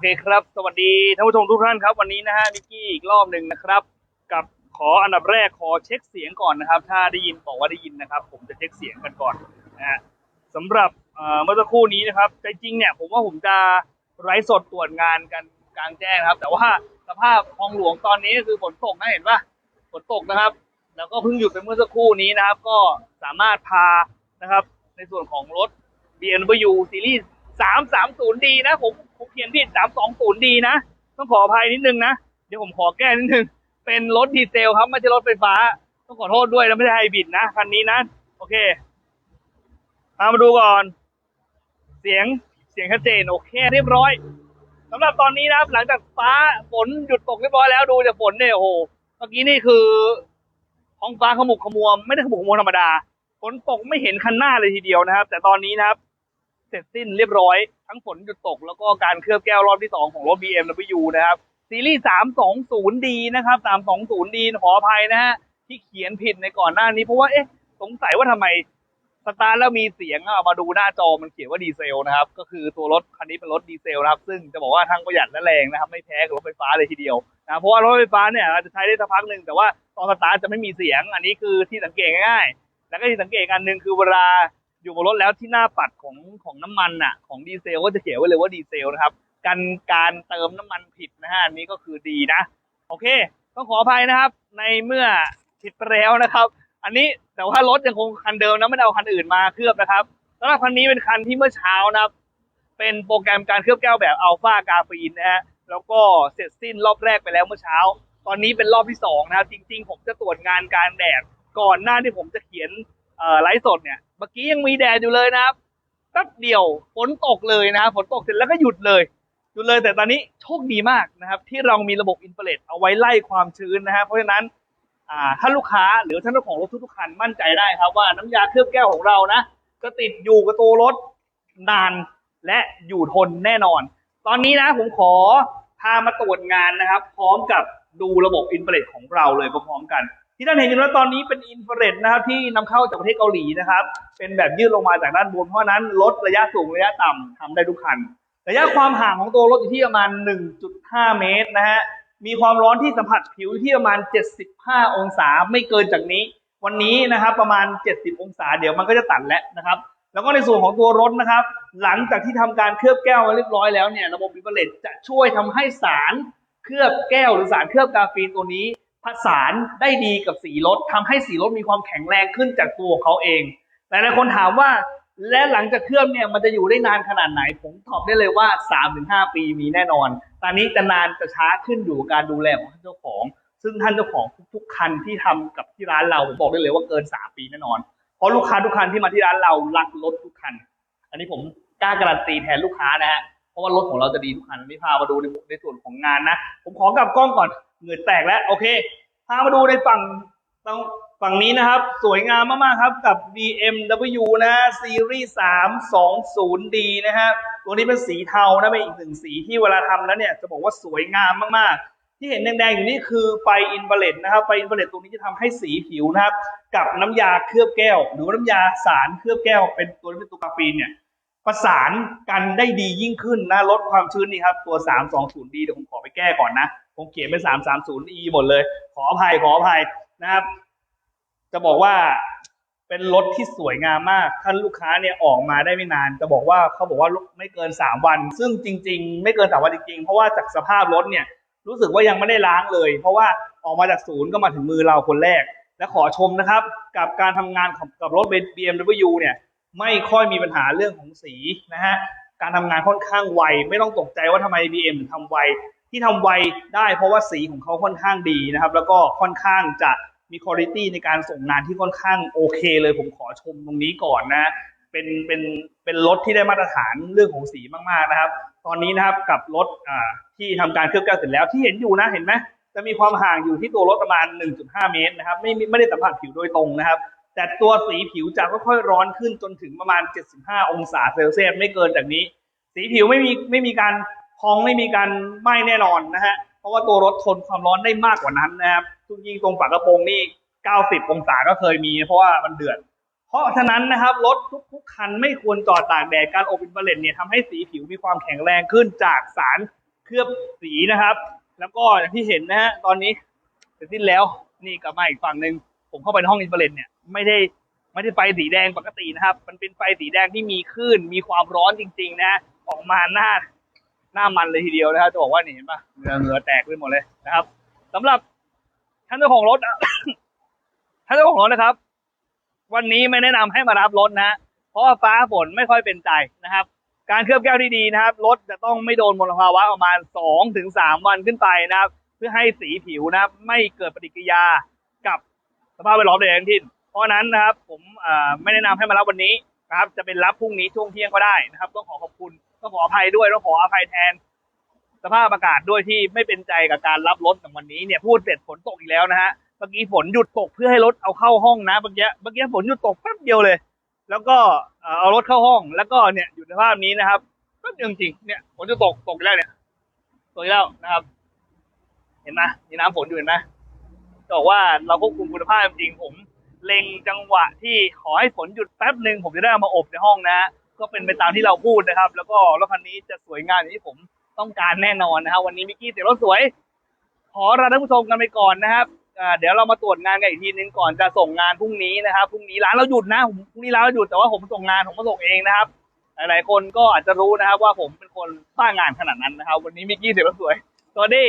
เคครับ สวัสดีท่านผู้ชมทุกท่านครับ วันนี้นะฮะมิกกี้อีกรอบหนึ่งนะครับ กับขออันดับแรกขอเช็คเสียงก่อนนะครับ ถ้าได้ยินบอกว่าได้ยินนะครับ ผมจะเช็คเสียงกันก่อนนะฮะสำหรับเมื่อสักครู่นี้นะครับใจจริงเนี่ยผมว่าผมจะไร้สดตรวจงานกันกลางแจ้งครับ แต่ว่าสภาพคลองหลวงตอนนี้ก็คือฝนตกนะเห็นปะฝนตกนะครับ แล้วก็เพิ่งหยุดไปเมื่อสักครู่นี้นะครับ ก็สามารถพานะครับ ในส่วนของรถ BMW ซีรีส์ 330D นะผมผมเขียนผิด 320D นะ ต้องขออภัยนิดนึงนะ เดี๋ยวผมขอแก้นิดนึง เป็นรถดีเซลครับ ไม่ใช่รถไฟฟ้า ต้องขอโทษด้วยแล้วไม่ใช่ไฮบริดนะ คันนี้นะ โอเคเอามาดูก่อน เสียงเสียงชัดเจน โอเค เรียบร้อยสำหรับตอนนี้นะครับ หลังจากฟ้าฝนหยุดตกเรียบร้อยแล้วดูจากฝนเนี่ยโอ้โหเมื่อกี้นี่คือท้องฟ้าขมุกขมัวไม่ได้ขมุกขมัวธรรมดาฝนตกไม่เห็นคันหน้าเลยทีเดียวนะครับ แต่ตอนนี้นะครับ เสร็จสิ้นเรียบร้อย ทั้งฝนหยุดตกแล้วก็การเคลือบแก้วรอบที่สองของรถ BMW นะครับ ซีรีส์ 320D นะครับ 320D ขออภัยนะฮะ ที่เขียนผิดในก่อนหน้านี้เพราะว่า เอ๊ะ สงสัยว่าทำไมสตาร์ทแล้วมีเสียงอะมาดูหน้าจอมันเขียนว่าดีเซลนะครับ ก็คือตัวรถคันนี้เป็นรถดีเซลนะครับ ซึ่งจะบอกว่าทั้งประหยัดและแรงนะครับ ไม่แพ้กับรถไฟฟ้าเลยทีเดียวนะเพราะว่ารถไฟฟ้าเนี่ยอาจจะใช้ได้สักพักหนึ่งแต่ว่าตอนสตาร์ทจะไม่มีเสียง อันนี้คือที่สังเกตง่ายๆแล้วก็ที่สังเกตอันหนึ่งคือเวลา อยู่บนรถแล้วที่หน้าปัดของของน้ำมันอะ ของดีเซลก็จะเขียนไว้เลยว่าดีเซลนะครับกันการเติมน้ำมันผิดนะฮะอันนี้ก็คือดีนะ โอเค ต้องขออภัยนะครับ ในเมื่อผิดไปแล้วนะครับ อันนี้แต่ว่ารถยังคงคันเดิมนะไม่ได้เอาคันอื่นมาเคลือบนะครับสำหรับคันนี้เป็นคันที่เมื่อเช้านะครับเป็นโปรแกรมการเคลือบแก้วแบบอัลฟากาฟีนนะฮะแล้วก็เสร็จสิ้นรอบแรกไปแล้วเมื่อเช้า ตอนนี้เป็นรอบที่สองนะครับจริง ๆ ผมจะตรวจงานการแดดก่อนหน้าที่ผมจะเขียนไลฟ์สดเนี่ย เมื่อกี้ยังมีแดดอยู่เลยนะครับแป๊บเดียวฝนตกเลยนะฝนตกเสร็จแล้วก็หยุดเลยหยุดเลยแต่ตอนนี้โชคดีมากนะครับ ที่เรามีระบบอินเฟราเรดเอาไว้ไล่ความชื้นนะครับเพราะฉะนั้นอ่าถ้าลูกค้าหรือท่านเจ้าของรถทุกๆคันมั่นใจได้ครับว่าน้ำยาเคลือบแก้วของเรานะจะติดอยู่กับตัวรถนานและอยู่ทนแน่นอน ตอนนี้นะผมขอพามาตรวจงานนะครับ พร้อมกับดูระบบอินเฟราเรดของเราเลยพร้อมๆกัน ที่ท่านเห็นอยู่แล้วตอนนี้เป็นอินฟราเรดนะครับที่นำเข้าจากประเทศเกาหลีนะครับ เป็นแบบยืดลงมาจากด้านบน เพราะนั้นลดระยะสูงระยะต่ำทำได้ทุกคัน ระยะความห่างของตัวรถอยู่ที่ประมาณ 1.5 เมตรนะฮะ มีความร้อนที่สัมผัสผิวที่ประมาณ 75 องศาไม่เกินจากนี้ วันนี้นะครับประมาณ 70 องศาเดี๋ยวมันก็จะตัดแล้วนะครับ แล้วก็ในส่วนของตัวรถนะครับ หลังจากที่ทำการเคลือบแก้วมาเรียบร้อยแล้วเนี่ยระบบอินฟราเรดจะช่วยทำให้สารเคลือบแก้วหรือสารเคลือบกาฟีนตัวนี้ ผสานได้ดีกับสีรถทำให้สีรถมีความแข็งแรงขึ้นจากตัวของเขาเอง หลายๆคนถามว่าและหลังจากเคลือบเนี่ยมันจะอยู่ได้นานขนาดไหน ผมตอบได้เลยว่า 3-5 ปีมีแน่นอน ตอนนี้จะนานจะช้าขึ้นอยู่กับการดูแลของท่านเจ้าของ ซึ่งท่านเจ้าของทุกๆคันที่ทำกับที่ร้านเราผมบอกได้เลยว่าเกิน 3 ปีแน่นอน เพราะลูกค้าทุกคันที่มาที่ร้านเรารักรถทุกคัน อันนี้ผมกล้าการันตีแทนลูกค้านะฮะ เพราะว่ารถของเราจะดีทุกคันวันนี้พามาดูในในส่วนของงานนะ ผมขอกลับกล้องก่อน เหงื่อแตกแล้วโอเคพามาดูในฝั่งตรงฝั่งนี้นะครับ สวยงามมากๆครับกับ BMW นะซีรีส์ 320D นะฮะตัวนี้เป็นสีเทานะเป็นอีกหนึ่งสีที่เวลาทำแล้วเนี่ยจะบอกว่าสวยงามมากๆที่เห็นแดงๆอยู่นี่คือไฟอินฟราเรดนะครับ ไฟอินฟราเรดตรงนี้จะทำให้สีผิวนะครับ กับน้ำยาเคลือบแก้ว หรือว่าน้ำยาสารเคลือบแก้ว เป็นตัวที่เป็นตัวกาฟีนเนี่ยประสานกันได้ดียิ่งขึ้นนะลดความชื้นนี่ครับ ตัว 320D เดี๋ยวผมขอไปแก้ก่อนนะ ผมเขียนเป็น 330E หมดเลย ขออภัยขออภัยนะครับ จะบอกว่าเป็นรถที่สวยงามมากท่านลูกค้าเนี่ยออกมาได้ไม่นาน จะบอกว่าเขาบอกว่าไม่เกิน 3 วัน ซึ่งจริง ๆ ไม่เกิน 3 วันจริงๆ เพราะว่าจากสภาพรถเนี่ยรู้สึกว่ายังไม่ได้ล้างเลย เพราะว่าออกมาจากศูนย์ก็มาถึงมือเราคนแรก และขอชมนะครับ กับการทำงานกับรถ BMW เนี่ยไม่ค่อยมีปัญหาเรื่องของสีนะฮะการทำงานค่อนข้างไว ไม่ต้องตกใจว่าทำไม BM ถึงทำไว ที่ทำไวได้เพราะว่าสีของเขาค่อนข้างดีนะครับ แล้วก็ค่อนข้างจะมีคุณภาพในการส่งงานที่ค่อนข้างโอเคเลยผมขอชมตรงนี้ก่อนนะเป็นเป็นเป็นรถที่ได้มาตรฐานเรื่องของสีมากๆนะครับ ตอนนี้นะครับกับรถอ่าที่ทำการเคลือบแก้วเสร็จแล้วที่เห็นอยู่นะเห็นไหมจะมีความห่างอยู่ที่ตัวรถประมาณ 1.5 เมตรนะครับไม่ไม่ไม่ได้สัมผัสผิวโดยตรงนะครับ แต่ตัวสีผิวจะค่อยๆร้อนขึ้นจนถึงประมาณ 75 องศาเซลเซียสไม่เกินจากนี้ สีผิวไม่มีไม่มีการ พองไม่มีการไหม้แน่นอนนะฮะ เพราะว่าตัวรถทนความร้อนได้มากกว่านั้นนะครับทุกยิงตรงฝากระโปรงนี่ 90 องศาก็เคยมี เพราะว่ามันเดือด เพราะฉะนั้นนะครับรถทุกๆคันไม่ควรจอดตากแดดการอบอินฟราเรดเนี่ยทำให้สีผิวมีความแข็งแรงขึ้นจากสารเคลือบสีนะครับ แล้วก็อย่างที่เห็นนะฮะตอนนี้เสร็จสิ้นแล้วนี่กลับมาอีกฝั่งหนึ่งผมเข้าไปในห้องอินฟราเรดเนี่ยไม่ได้ไม่ได้ไฟสีแดงปกตินะครับ มันเป็นไฟสีแดงที่มีคลื่นมีความร้อนจริง ๆ นะ ออกมาหน้า หน้ามันเลยทีเดียวนะครับจะบอกว่านี่เห็นปะเหงื่อเหงื่อแตกไปหมดเลยนะครับสำหรับท่านเจ้าของรถท่านเจ้าของรถนะครับ วันนี้ไม่แนะนำให้มารับรถนะเพราะว่าฟ้าฝนไม่ค่อยเป็นใจนะครับ การเคลือบแก้วที่ดีนะครับรถจะต้องไม่โดนมลภาวะประมาณสองถึงสามวันขึ้นไปนะครับ เพื่อให้สีผิวนะครับ ไม่เกิดปฏิกิริยากับสภาพแวดล้อมใดทั้งสิ้นเพราะนั้นนะครับ ผมไม่แนะนำให้มารับวันนี้นะครับ จะเป็นรับพรุ่งนี้ช่วงเที่ยงก็ได้นะครับ ต้องขอขอบคุณ ต้องขออภัยด้วยต้องขออภัยแทน สภาพอากาศด้วยที่ไม่เป็นใจกับการรับรถในวันนี้เนี่ยพูดเสร็จฝนตกอีกแล้วนะฮะเมื่อกี้ฝนหยุดตกเพื่อให้รถเอาเข้าห้องนะเมื่อกี้เมื่อกี้ฝนหยุดตกแป๊บเดียวเลย แล้วก็เอารถเข้าห้อง แล้วก็เนี่ยอยู่ในภาพนี้นะครับแป๊บเดียวจริงๆเนี่ยฝนจะตกตกแล้วเนี่ยตกอีกแล้วนะครับ เห็นไหมมีน้ำฝนอยู่เห็นไหมจะบอกว่าเราควบคุมคุณภาพจริงผมเล็งจังหวะที่ขอให้ฝนหยุดแป๊บหนึ่งผมจะได้เอามาอบในห้องนะ ก็เป็นไปตามที่เราพูดนะครับ แล้วก็รถคันนี้จะสวยงามอย่างที่ผมต้องการแน่นอนนะครับวันนี้มิกกี้เสียรถสวย ขอลาท่านผู้ชมกันไปก่อนนะครับเดี๋ยวเรามาตรวจงานกันอีกทีนึงก่อนจะส่งงานพรุ่งนี้นะครับพรุ่งนี้ร้านเราหยุดนะผมพรุ่งนี้ร้านเราหยุดแต่ว่าผมส่งงานผมมาส่งเองนะครับ หลายๆคนก็อาจจะรู้นะครับว่าผมเป็นคนบ้างานขนาดนั้นนะครับ วันนี้มิกกี้เสียรถสวยสวัสดี